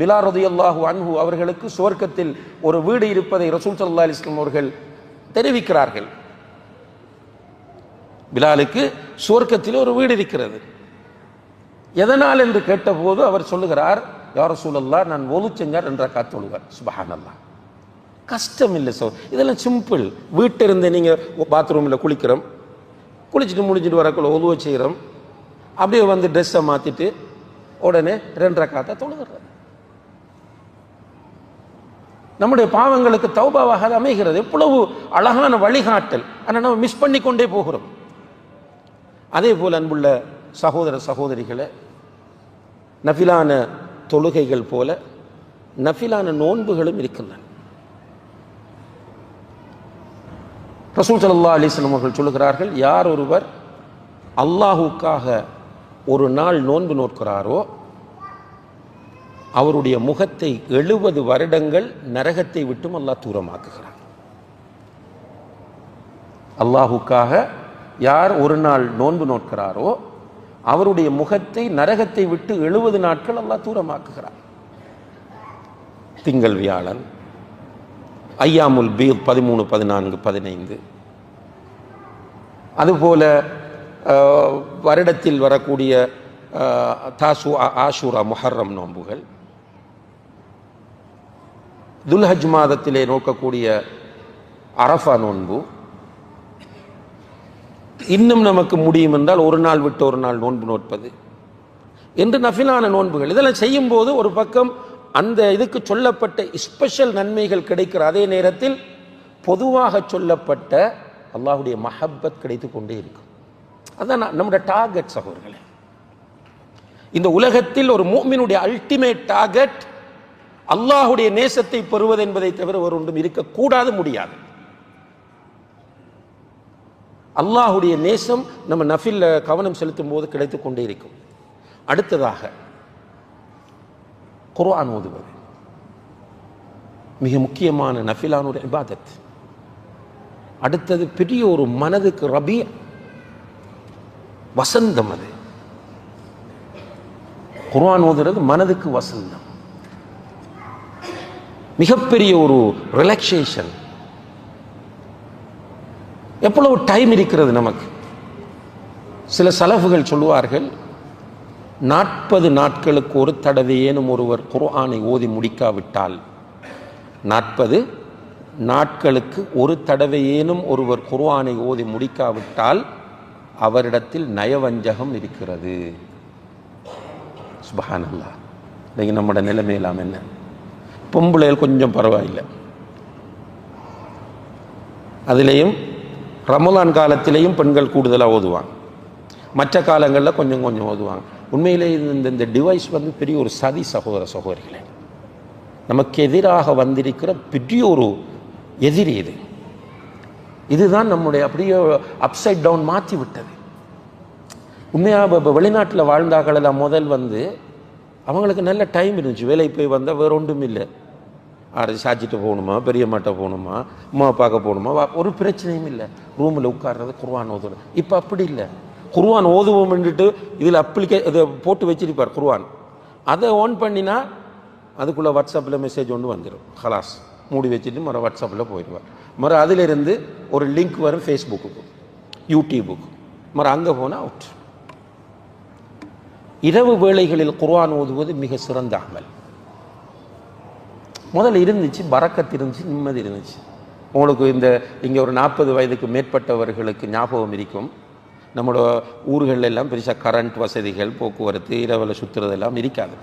பிலால் ரதியல்லாஹு அன்ஹு அவர்களுக்கு சுவர்க்கத்தில் ஒரு வீடு இருப்பதை ரசூல் சல்லா அலிஸ்லாம் அவர்கள் தெரிவிக்கிறார்கள். பிலாலுக்கு சுவர்க்கத்தில் ஒரு வீடு இருக்கிறது. எதனால் என்று கேட்டபோது அவர் சொல்லுகிறார் யார் சூழல்லா நான் ஒலு செஞ்சார் என்ற காத்தொழுவார் சுபஹானல்லா கஷ்டம் இல்லை சோ இதெல்லாம் சிம்பிள். வீட்டிலிருந்து நீங்கள் பாத்ரூமில் குளிக்கிறோம். குளிச்சுட்டு முடிஞ்சிட்டு வரக்குள்ள ஒலுவை செய்கிறோம். அப்படியே வந்து ட்ரெஸ்ஸை மாற்றிட்டு உடனே ரெண்டரை காத்தை தொழுகிறது. நம்முடைய பாவங்களுக்கு தௌபாவாக அது அமைகிறது. எவ்வளவு அழகான வழிகாட்டல். ஆனால் நம்ம மிஸ் பண்ணி கொண்டே போகிறோம். அதே போல் அன்புள்ள சகோதர சகோதரிகளை நஃபிலான தொழுகைகள் போல நஃபிலான நோன்புகளும் இருக்கின்றன. ரசூல் சல்லா அலிஸ்லம் அவர்கள் சொல்லுகிறார்கள் யார் ஒருவர் அல்லாஹுக்காக ஒரு நாள் நோன்பு நோக்கிறாரோ அவருடைய முகத்தை எழுபது வருடங்கள் நரகத்தை விட்டும் அல்லாஹ் தூரமாக்குகிறான். அல்லாஹுக்காக யார் ஒரு நாள் நோன்பு நோக்கிறாரோ அவருடைய முகத்தை நரகத்தை விட்டு எழுபது நாட்கள் அல்லாஹ் தூரமாக்குகிறார் திங்கள் வியாழன் ஐயாமுல் பீ பதிமூணு பதினான்கு பதினைந்து. அதுபோல வருடத்தில் வரக்கூடிய தாசு ஆஷூரா முஹர்ரம் நோன்புகள். துல்ஹஜ் மாதத்திலே நோக்கக்கூடிய அரஃபா நோன்பு. இன்னும் நமக்கு முடியும் என்றால் ஒரு நாள் விட்டு ஒரு நாள் நோன்பு நோட்பது என்று நஃபிலான நோன்புகள். இதெல்லாம் செய்யும்போது ஒரு பக்கம் அந்த இதுக்கு சொல்லப்பட்ட ஸ்பெஷல் நன்மைகள் கிடைக்கிற அதே நேரத்தில் பொதுவாக சொல்லப்பட்ட அல்லாஹுடைய மஹப்பத் கிடைத்து கொண்டே இருக்கும். அதான் நம்முடைய டார்கெட் சகோதரர்களே. இந்த உலகத்தில் ஒரு மூமினுடைய அல்டிமேட் டார்கெட் அல்லாஹுடைய நேசத்தை பெறுவது என்பதை தவிர ஒரு ஒன்றும் இருக்கக்கூடாது முடியாது. அல்லாஹுடைய நேசம் நம்ம நஃபில்ல கவனம் செலுத்தும் போது கிடைத்துக் கொண்டே இருக்கும். அடுத்ததாக குர்ஆன் ஓதுவது. மிக முக்கியமான நஃபிலான ஒரு இபாதத். அடுத்தது பெரிய ஒரு மனதுக்கு ரபி வசந்தம் அது. குர்ஆன் ஓதுறது மனதுக்கு வசந்தம். மிகப்பெரிய ஒரு ரிலாக்ஸேஷன் எவ்வளவு டைம் இருக்கிறது நமக்கு? சில செலவுகள் சொல்லுவார்கள் நாற்பது நாட்களுக்கு ஒரு தடவை ஏனும் ஒருவர் குர்ஆனை ஓதி முடிக்காவிட்டால் நாற்பது நாட்களுக்கு ஒரு தடவை ஏனும் ஒருவர் குர்ஆனை ஓதி முடிக்காவிட்டால் அவரிடத்தில் நயவஞ்சகம் இருக்கிறது. சுபஹானல்லா இன்னைக்கு நம்மளோட நிலைமையெல்லாம் என்ன? பொம்பளைகள் கொஞ்சம் பரவாயில்லை. அதுலேயும் ரமலான் காலத்திலையும் பெண்கள் கூடுதலாக ஓதுவாங்க. மற்ற காலங்களில் கொஞ்சம் கொஞ்சம் ஓதுவாங்க. உண்மையிலே இந்த இந்த டிவைஸ் வந்து பெரிய ஒரு சதி சகோதர சகோதரிகளே. நமக்கு எதிராக வந்திருக்கிற பெரிய ஒரு எதிரி இது. இதுதான் நம்முடைய அப்படியே அப்சைட் டவுன் மாற்றி விட்டது. உண்மையாக இப்போ வெளிநாட்டில் வாழ்ந்தார்கள் முதல் வந்து அவங்களுக்கு நல்ல டைம் இருந்துச்சு. வேலைக்கு போய் வந்தால் வேற ஒன்றும் இல்லை. அடுத்து சாச்சிட்டு போகணுமா பெரியம்மாட்ட போகணுமா அம்மா பார்க்க போகணுமா? ஒரு பிரச்சனையும் இல்லை. ரூமில் உட்கார்றது குர்வான் ஓதுறது. இப்போ அப்படி இல்லை. குர்வான் ஓதுவோம்னுட்டு இதில் அப்ளிகே இதை போட்டு வச்சிருப்பார் குர்வான் அதை ஆன் பண்ணினா அதுக்குள்ளே வாட்ஸ்அப்பில் மெசேஜ் ஒன்று வந்துடும் ஹலாஸ் மூடி வச்சுட்டு மறு வாட்ஸ்அப்பில் போயிடுவார். மறு அதிலிருந்து ஒரு லிங்க் வரும் ஃபேஸ்புக்கு யூடியூபுக்கு மறு அங்கே போனால் அவுட் இரவு வேளைகளில் குர்வான் ஓதுவது மிக சிறந்த அமல். முதல்ல இருந்துச்சு பறக்கத்து இருந்துச்சு நிம்மதி இருந்துச்சு. உங்களுக்கு இந்த இங்கே ஒரு நாற்பது வயதுக்கு மேற்பட்டவர்களுக்கு ஞாபகம் இருக்கும். நம்மளோட ஊர்கள் எல்லாம் பெருசாக கரண்ட் வசதிகள் போக்குவரத்து இரவில் சுற்றுறதெல்லாம் இருக்காது.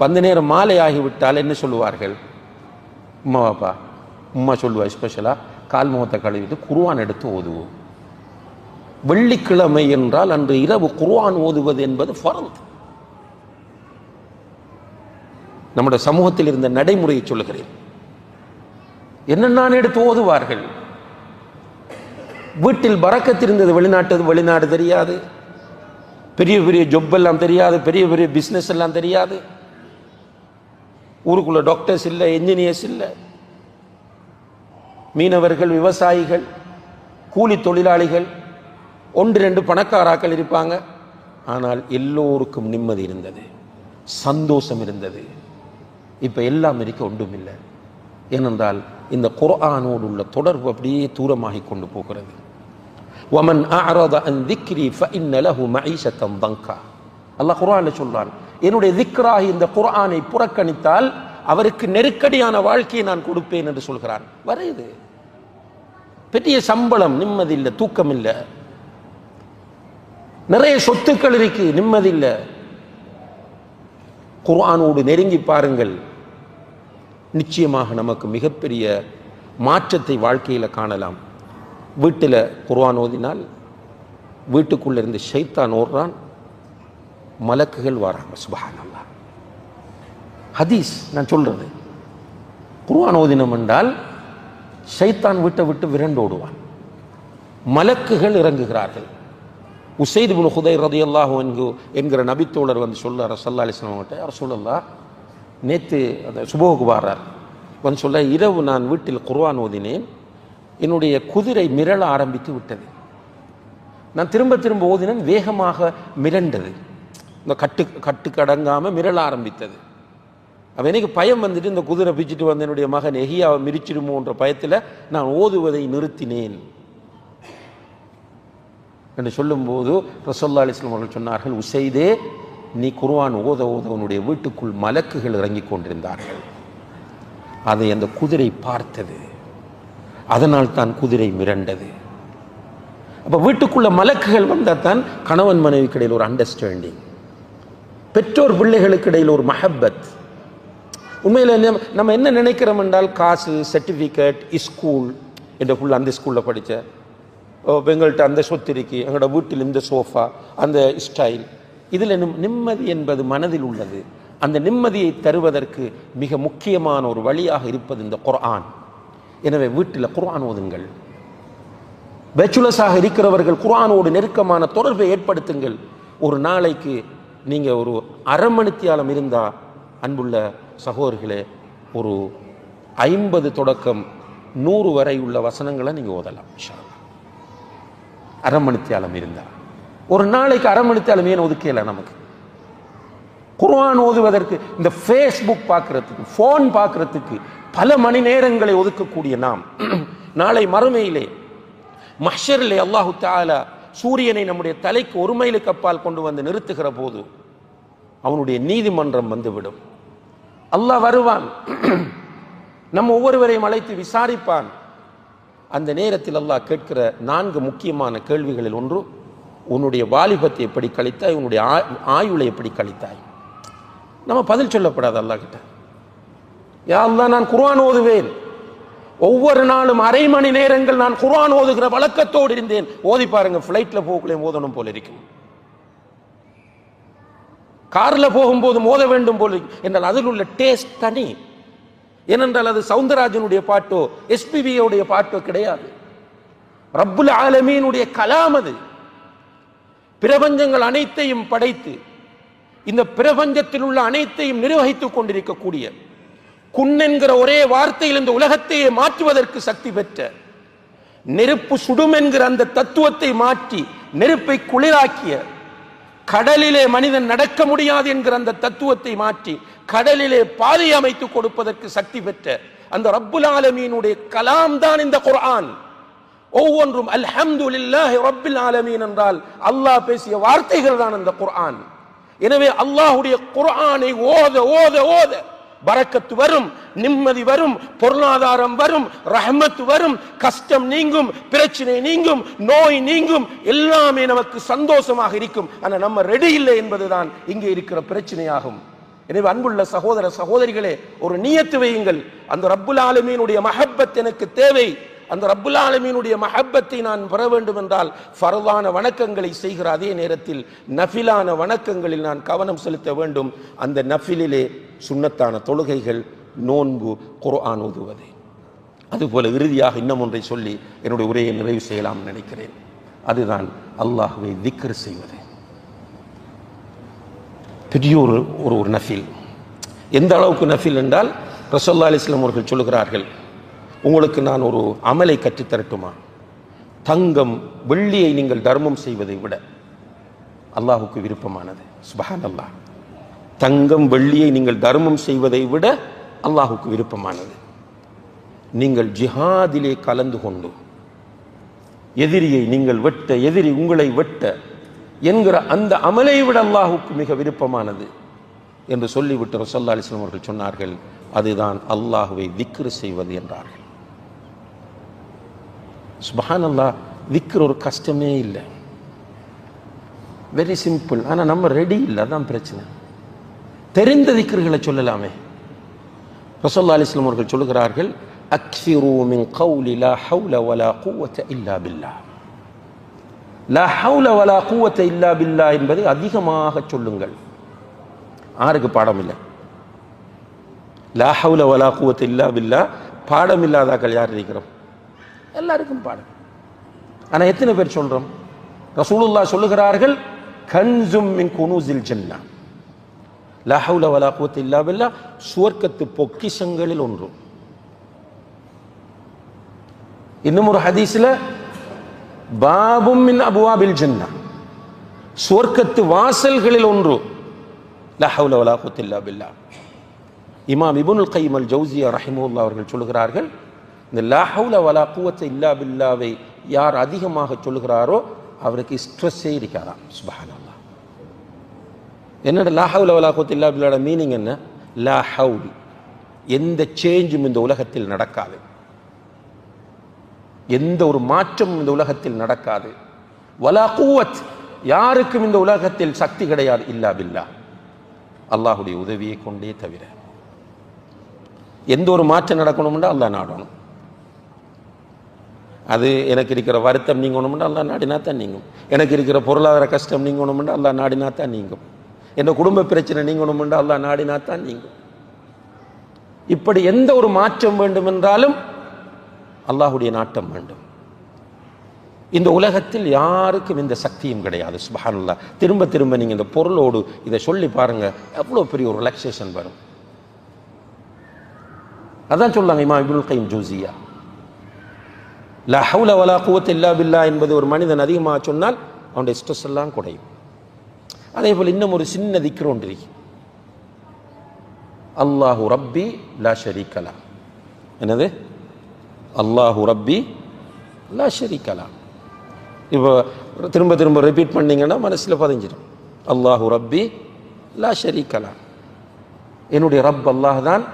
பந்து நேரம் மாலை ஆகிவிட்டால் என்ன சொல்லுவார்கள்? உம்மா பாப்பா உம்மா சொல்லுவா ஸ்பெஷலாக கால் முகத்தை கழுவிட்டு குருவான் எடுத்து ஓதுவோம். வெள்ளிக்கிழமை என்றால் அன்று இரவு குர்வான் ஓதுவது என்பது ஃபரந்து நம்முடைய சமூகத்தில் இருந்த நடைமுறையை சொல்லுகிறேன். என்னென்ன எடுத்து ஓதுவார்கள்? வீட்டில் பறக்கத்து இருந்தது வெளிநாட்டு வெளிநாடு தெரியாது. பெரிய பெரிய ஜொப் எல்லாம் தெரியாது பெரிய பெரிய பிஸ்னஸ் எல்லாம் தெரியாது. ஊருக்குள்ள டாக்டர்ஸ் இல்லை என்ஜினியர்ஸ் இல்லை. மீனவர்கள் விவசாயிகள் கூலி தொழிலாளிகள் ஒன்று ரெண்டு பணக்காராக்கள் இருப்பாங்க. ஆனால் எல்லோருக்கும் நிம்மதி இருந்தது சந்தோஷம் இருந்தது. இப்போ எல்லா அமெரிக்கா ஒன்றும் இல்லை ஏனென்றால் இந்த குர்ஆனோடு உள்ள தொடர்பு அப்படியே தூரமாகி கொண்டு போகிறது. ஒமன் அஅரத அன் திக்ரி ஃபஇன்ன லஹு மஈஷத்தன் தங்கா. அல்லாஹ் குர்ஆனில் சொல்றான் என்னுடைய திக்ராகி இந்த குர்ஆனை புறக்கணித்தால் அவருக்கு நெருக்கடியான வாழ்க்கையை நான் கொடுப்பேன் என்று சொல்கிறான். வரையுது பெரிய சம்பளம் நிம்மதி இல்லை தூக்கம் இல்லை நிறைய சொத்துக்கள் இருக்கு நிம்மதி இல்லை குர்ஆனோடு நெருங்கி பாருங்கள். நிச்சயமாக நமக்கு மிகப்பெரிய மாற்றத்தை வாழ்க்கையில் காணலாம். வீட்டில் குர்வான் ஓதினால் வீட்டுக்குள்ளே இருந்து ஷைத்தான் ஓடுறான் மலக்குகள் வராங்க சுபஹானல்லாஹ். ஹதீஸ் நான் சொல்கிறது குர்வான் ஓதினம் என்றால் ஷைத்தான் வீட்டை விட்டு விரண்டோடுவான் மலக்குகள் இறங்குகிறார்கள். உசைது புல் ஹுதை ரதியல்லாஹு என்கிற நபித்தோழர் வந்து சொல்ல ரசல்லா அலிஸ்லாம் அவங்கள்ட்ட யார் நேற்று அந்த சுபோகு வாரார் வந்து சொல்ல இரவு நான் வீட்டில் குர்வான் ஓதினேன். என்னுடைய குதிரை மிரள ஆரம்பித்து விட்டது. நான் திரும்ப திரும்ப ஓதினேன் வேகமாக மிரண்டது. இந்த கட்டு கட்டுக்கடங்காமல் மிரள ஆரம்பித்தது. அப்போ எனக்கு பயம் வந்துட்டு இந்த குதிரை பிச்சுட்டு வந்த என்னுடைய மகன் எகியாவை மிரிச்சிடுமோன்ற பயத்தில் நான் ஓதுவதை நிறுத்தினேன். என்று சொல்லும்போது ரசோல்லா அலிஸ்லாம் அவர்கள் சொன்னார்கள் உசைதே நீ குருவான் ஓத ஓத உன்னுடைய வீட்டுக்குள் மலக்குகள் இறங்கிக் கொண்டிருந்தார்கள். அதை அந்த குதிரை பார்த்தது. அதனால் தான் குதிரை மிரண்டது. அப்ப வீட்டுக்குள்ள மலக்குகள் வந்தால் தான் கணவன் மனைவிக்கு இடையில் ஒரு அண்டர்ஸ்டாண்டிங் பெற்றோர் பிள்ளைகளுக்கு இடையில் ஒரு மஹப்பத். உண்மையில் நம்ம- என்ன நினைக்கிறோம் என்றால் காசு சர்டிஃபிகேட் ஸ்கூல் என்ற புள்ள அந்த ஸ்கூலில் படித்த எங்கள்கிட்ட அந்த சொத்து இருக்கு எங்களோட வீட்டில் இந்த சோஃபா அந்த ஸ்டைல் இதில் நிம்மதி என்பது மனதில் உள்ளது. அந்த நிம்மதியை தருவதற்கு மிக முக்கியமான ஒரு வழியாக இருப்பது இந்த குர்ஆன். எனவே வீட்டில் குர்ஆன் ஓதுங்கள். பேச்சுலஸாக இருக்கிறவர்கள் குர்ஆனோடு நெருக்கமான தொடர்பை ஏற்படுத்துங்கள். ஒரு நாளைக்கு நீங்கள் ஒரு அரை மணித்தியாலம் இருந்தால் அன்புள்ள சகோதரர்களே ஒரு ஐம்பது தொடக்கம் நூறு வரை உள்ள வசனங்களை நீங்கள் ஓதலாம் அரை மணித்தியாலம் இருந்தால் ஒரு நாளைக்கு அரை மணித்தியாலம் ஏன் ஒதுக்கல நமக்கு. குர்ஆன் ஓதுவதற்கு இந்த ஃபேஸ்புக் பார்க்கறதுக்கு ஃபோன் பார்க்கறதுக்கு பல மணி நேரங்களை ஒதுக்கக்கூடிய நாம். நாளை மறுமையிலே மஹ்ஷரிலே அல்லாஹு தாலா சூரியனை நம்முடைய தலைக்கு ஒரு மைலுக்கு அப்பால் கொண்டு வந்து நிறுத்துகிற போது அவனுடைய நீதிமன்றம் வந்துவிடும். அல்லாஹ் வருவான். நம்ம ஒவ்வொருவரையும் அழைத்து விசாரிப்பான். அந்த நேரத்தில் அல்லாஹ் கேட்கிற நான்கு முக்கியமான கேள்விகளில் ஒன்று உன்னுடைய வாலிபத்தை எப்படி கழித்தாய்? உன்னுடைய ஆயுளை எப்படி கழித்தாய்? நம்ம பதில் சொல்லப்படாது அல்லாஹ் கிட்ட யா நான் குர்ஆன் ஓதுவேன். ஒவ்வொரு நாளும் அரை மணி நேரங்கள் நான் குர்ஆன் ஓதுகிற வழக்கத்தோடு இருந்தேன். ஓதி பாருங்க ஃப்ளைட்டில் போகக்குள்ளே ஓதணும் போல இருக்கும் காரில் போகும்போது மோத வேண்டும் போல என்றால் அதில் உள்ள டேஸ்ட் தனி. ஏனென்றால் அது சவுந்தரராஜனுடைய பாட்டோ எஸ்பிபியோடைய பாட்டோ கிடையாது. ரப்புல் ஆலமீனுடைய கலாம் அது. பிரபஞ்சங்கள் அனைத்தையும் படைத்து இந்த பிரபஞ்சத்தில் உள்ள அனைத்தையும் நிர்வகித்துக் கொண்டிருக்கக்கூடிய குன் என்கிற ஒரே வார்த்தையில் இந்த உலகத்தையே மாற்றுவதற்கு சக்தி பெற்ற நெருப்பு சுடும் என்கிற அந்த தத்துவத்தை மாற்றி நெருப்பை குளிராக்கிய கடலிலே மனிதன் நடக்க முடியாது என்கிற அந்த தத்துவத்தை மாற்றி கடலிலே பாதை அமைத்து கொடுப்பதற்கு சக்தி பெற்ற அந்த ரப்புல் ஆலமீனுடைய கலாம் தான் இந்த குர்ஆன். ஒவ்வொன்றும் அல்ஹம்துலில்லாஹி ரப்பில் ஆலமீன் என்றால் அல்லாஹ் பேசிய வார்த்தைகள் தான் அந்த குர்ஆன். எனவே அல்லாஹுடைய குர்ஆனை ஓத ஓத ஓத. பரக்கத்து வரும் நிம்மதி வரும் பொருளாதாரம் வரும் ரஹமத்து வரும் கஷ்டம் நீங்கும் பிரச்சனை நீங்கும் நோய் நீங்கும் எல்லாமே நமக்கு சந்தோஷமாக இருக்கும். ஆனால் நம்ம ரெடி இல்லை என்பதுதான் இங்கே இருக்கிற பிரச்சனையாகும். எனவே அன்புள்ள சகோதர சகோதரிகளே ஒரு நியத்து வையுங்கள். அந்த ரப்புல் ஆலமீனுடைய மஹப்பத் எனக்கு தேவை. அந்த ரப்புல் ஆலமீனுடைய மஹப்பத்தை நான் பெற வேண்டும் என்றால் ஃபரதான வணக்கங்களை செய்கிற அதே நேரத்தில் நஃபிலான வணக்கங்களில் நான் கவனம் செலுத்த வேண்டும். அந்த நஃபிலிலே சுண்ணத்தான தொழுகைகள் நோன்பு குர்ஆன் ஓதுவது. அதுபோல இறுதியாக இன்னும் ஒன்றை சொல்லி என்னுடைய உரையை நிறைவு செய்யலாம் நினைக்கிறேன். அதுதான் அல்லாஹுவை திக்ர் செய்வது. பெரிய ஒரு ஒரு ஒரு நஃபில். எந்த அளவுக்கு நஃபில் என்றால் ரசோல்லா அலிஸ்லாம் அவர்கள் சொல்லுகிறார்கள் உங்களுக்கு நான் ஒரு அமலை கற்றுத் தரட்டுமா தங்கம் வெள்ளியை நீங்கள் தர்மம் செய்வதை விட அல்லாஹுக்கு விருப்பமானது. சுபஹான் அல்லாஹ் தங்கம் வெள்ளியை நீங்கள் தர்மம் செய்வதை விட அல்லாஹுக்கு விருப்பமானது. நீங்கள் ஜிஹாதிலே கலந்து கொண்டு எதிரியை நீங்கள் வெட்ட எதிரி உங்களை வெட்ட என்கிற அந்த அமலை விட அல்லாஹுக்கு மிக விருப்பமானது என்று சொல்லிவிட்டு ரசல்லா அலிஸ்லாம் அவர்கள் சொன்னார்கள் அதுதான் அல்லாஹுவை திக்ரு செய்வது என்றார்கள். சுபஹானல்லா விற்கிற ஒரு கஷ்டமே இல்லை. வெரி சிம்பிள் ஆனால் நம்ம ரெடி இல்லை அதான் பிரச்சனை. தெரிந்த திக்ருகளை சொல்லலாமே. ரசோல்லா அலிஸ்லாம் அவர்கள் சொல்லுகிறார்கள் அக்ஸிரு மின் கவுலி லா ஹவுல வலா கூவத்த இல்லா பில்லா. லா ஹவுல வலா கூவத்த இல்லா பில்லா என்பதை அதிகமாக சொல்லுங்கள். ஆருக்கு பாடம் இல்லை லா ஹவுல வலா கூவத்த இல்லா பில்லா பாடம் இல்லாதாக்கள் யார் இருக்கிறோம்? எல்லாருக்கும் பாடு ஆனா எத்தனை பேர் சொல்றோம்? ரசூலுல்லா சொல்லுகிறார்கள் கன்சும் மின் குனூசில் ஜன்னா. லஹவுல ஹவுல வலா குவத்த சுவர்க்கத்து பொக்கிஷங்களில் ஒன்று. இன்னும் ஒரு ஹதீஸ்ல பாபும் மின் அபுவாபில் ஜன்னா. சுவர்க்கத்து வாசல்களில் ஒன்று. லஹவுல ஹவுல வலா குவத்த இல்லா இமாம் இபுனுல் கைமல் ஜவுசியா ரஹிமுல்லா அவர்கள் சொல்லுகிறார்கள் இந்த லாஹவுல வலா கூவத்தை இல்லா பில்லாவை யார் அதிகமாக சொல்லுகிறாரோ அவருக்கு ஸ்ட்ரெஸ்ஸே இருக்காராம். சுபஹானல்லாஹ். என்னோட லாஹவுல வலா குவத்த இல்லா பில்லாட மீனிங் என்ன? லா ஹவுலி. எந்த சேஞ்சும் இந்த உலகத்தில் நடக்காது. எந்த ஒரு மாற்றமும் இந்த உலகத்தில் நடக்காது. வலா கூவத். யாருக்கும் இந்த உலகத்தில் சக்தி கிடையாது. இல்லா பில்லா. அல்லாஹுடைய உதவியை கொண்டே தவிர. எந்த ஒரு மாற்றம் நடக்கணும்னா அல்லாஹ் நாடணும். அது எனக்கு இருக்கிற வருத்தம் நீங்கணும்னா அல்லாஹ் நாடினா தான் நீங்கும். எனக்கு இருக்கிற பொருளாதார கஷ்டம் நீங்கணும்னா அல்லாஹ் நாடினா தான் நீங்கும். என் குடும்ப பிரச்சனை நீங்கணும்னா அல்லாஹ் நாடினா தான் நீங்கும். இப்படி எந்த ஒரு மாற்றம் வேண்டும் என்றாலும் அல்லாஹுடைய நாட்டம் வேண்டும். இந்த உலகத்தில் யாருக்கும் இந்த சக்தியும் கிடையாது சுபஹானுல்லா திரும்ப திரும்ப நீங்கள் இந்த பொருளோடு இதை சொல்லி பாருங்க எவ்வளோ பெரிய ஒரு ரிலாக்ஸேஷன் வரும். அதான் சொல்லாங்க இமா இபுல் கைம் ஜூசியா லஹவுல வலா குவத் இல்லா பில்லா என்பது ஒரு மனிதன் அதிகமாக சொன்னால் அவனுடைய ஸ்ட்ரெஸ் எல்லாம் குறையும். அதே போல் இன்னும் ஒரு சின்ன திக்ர் ஒன்று அல்லாஹு ரப்பி லா ஷரீக்கலா என்னது? அல்லாஹு ரப்பி லா ஷரீக்கலா இப்போ திரும்ப திரும்ப ரிப்பீட் பண்ணீங்கன்னா மனசில் பதிஞ்சிடும் அல்லாஹு ரப்பி லா ஷரீக்கலா என்னுடைய ரப் அல்லாஹ் தான்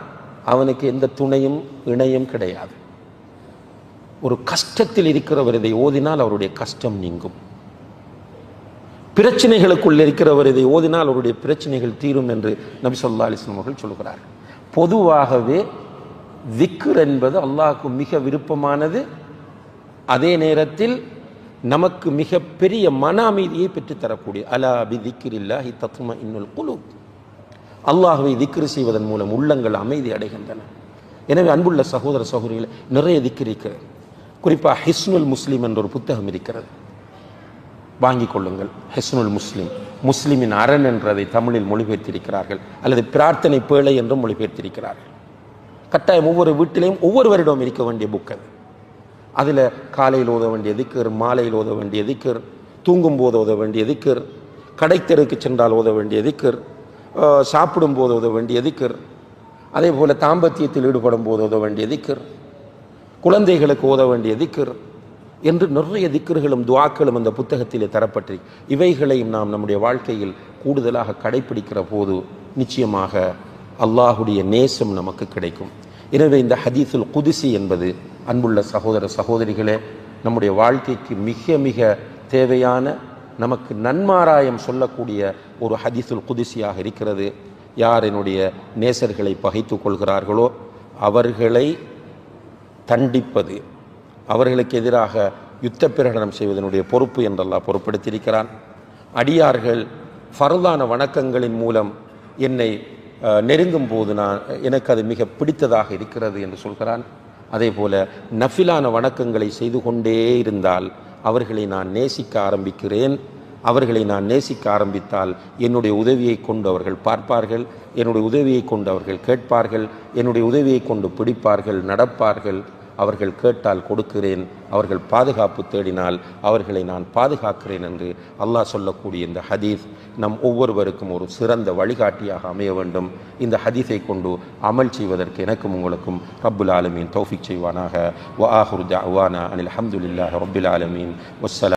அவனுக்கு எந்த துணையும் இணையும் கிடையாது. ஒரு கஷ்டத்தில் இருக்கிறவர் இதை ஓதினால் அவருடைய கஷ்டம் நீங்கும். பிரச்சனைகளுக்குள் இருக்கிறவர் இதை ஓதினால் அவருடைய பிரச்சனைகள் தீரும் என்று நபி சொல்லா அலிஸ்லாம் அவர்கள் சொல்கிறார் பொதுவாகவே விக்ர் என்பது அல்லாஹுக்கு மிக விருப்பமானது. அதே நேரத்தில் நமக்கு மிக பெரிய மன அமைதியை பெற்றுத்தரக்கூடிய அலா பி திக்ரில்லாஹி தத்ம இன்னுல் குழு அல்லாஹுவை திக்ரு செய்வதன் மூலம் உள்ளங்கள் அமைதி அடைகின்றன. எனவே அன்புள்ள சகோதர சகோதரிகளை நிறைய திக்ர் குறிப்பாக ஹிஸ்னுல் முஸ்லீம் என்ற ஒரு புத்தகம் இருக்கிறது. வாங்கிக் கொள்ளுங்கள். ஹெஸ்னுல் முஸ்லீம். முஸ்லிமின் அரண் என்றதை தமிழில் மொழிபெயர்த்திருக்கிறார்கள். அல்லது பிரார்த்தனை பேழை என்றும் மொழிபெயர்த்திருக்கிறார்கள். கட்டாயம் ஒவ்வொரு வீட்டிலையும் ஒவ்வொருவரிடம் இருக்க வேண்டிய புக் அது. அதில் காலையில் ஓத வேண்டிய திக்கர் மாலையில் ஓத வேண்டிய திக்கர் தூங்கும் போது ஓத வேண்டிய திக்கர் கடைத்தெருக்கு சென்றால் ஓத வேண்டிய திக்கர் சாப்பிடும் போது ஓத வேண்டிய திக்கர் அதே போல் தாம்பத்தியத்தில் ஈடுபடும் போது ஓத வேண்டிய திக்கர் குழந்தைகளுக்கு ஓத வேண்டிய திக்கர் என்று நிறைய திக்கர்களும் துவாக்களும் அந்த புத்தகத்திலே தரப்பட்டு இவைகளையும் நாம் நம்முடைய வாழ்க்கையில் கூடுதலாக கடைபிடிக்கிற போது நிச்சயமாக அல்லாஹுடைய நேசம் நமக்கு கிடைக்கும். எனவே இந்த ஹதீஸுல் குதிசி என்பது அன்புள்ள சகோதர சகோதரிகளே நம்முடைய வாழ்க்கைக்கு மிக மிக தேவையான நமக்கு நன்மாராயம் சொல்லக்கூடிய ஒரு ஹதீஸுல் குதிசியாக இருக்கிறது. யார் என்னுடைய நேசர்களை பகைத்து கொள்கிறார்களோ அவர்களை தண்டிப்பது. அவர்களுக்கு எதிராக யுத்த பிரகடனம் செய்வதனுடைய பொறுப்பு என்றெல்லாம் பொறுப்படுத்தியிருக்கிறான் அடியார்கள் ஃபர்தான வணக்கங்களின் மூலம் என்னை நெருங்கும் போது நான் எனக்கு அது மிக பிடித்ததாக இருக்கிறது என்று சொல்கிறான். அதே போல நஃபிலான வணக்கங்களை செய்து கொண்டே இருந்தால் அவர்களை நான் நேசிக்க ஆரம்பிக்கிறேன். அவர்களை நான் நேசிக்க ஆரம்பித்தால் என்னுடைய உதவியை கொண்டு அவர்கள் பார்ப்பார்கள். என்னுடைய உதவியை கொண்டு அவர்கள் கேட்பார்கள். என்னுடைய உதவியை கொண்டு பிடிப்பார்கள் நடப்பார்கள். அவர்கள் கேட்டால் கொடுக்கிறேன் அவர்கள் பாதுகாப்பு தேடினால் அவர்களை நான் பாதுகாக்கிறேன் என்று அல்லாஹ் சொல்லக்கூடிய இந்த ஹதீஸ் நம் ஒவ்வொருவருக்கும் ஒரு சிறந்த வழிகாட்டியாக அமைய வேண்டும். இந்த ஹதீஸை கொண்டு அமல் செய்வதற்கு எனக்கும் உங்களுக்கும் ரப்புல் ஆலமீன் தௌஃபிக் செய்வானாக. வ ஆஹுர் அவானா அனில் ஹம்துலில்லாஹி ரபுல் ஆலமீன். வஸ்ஸலாம்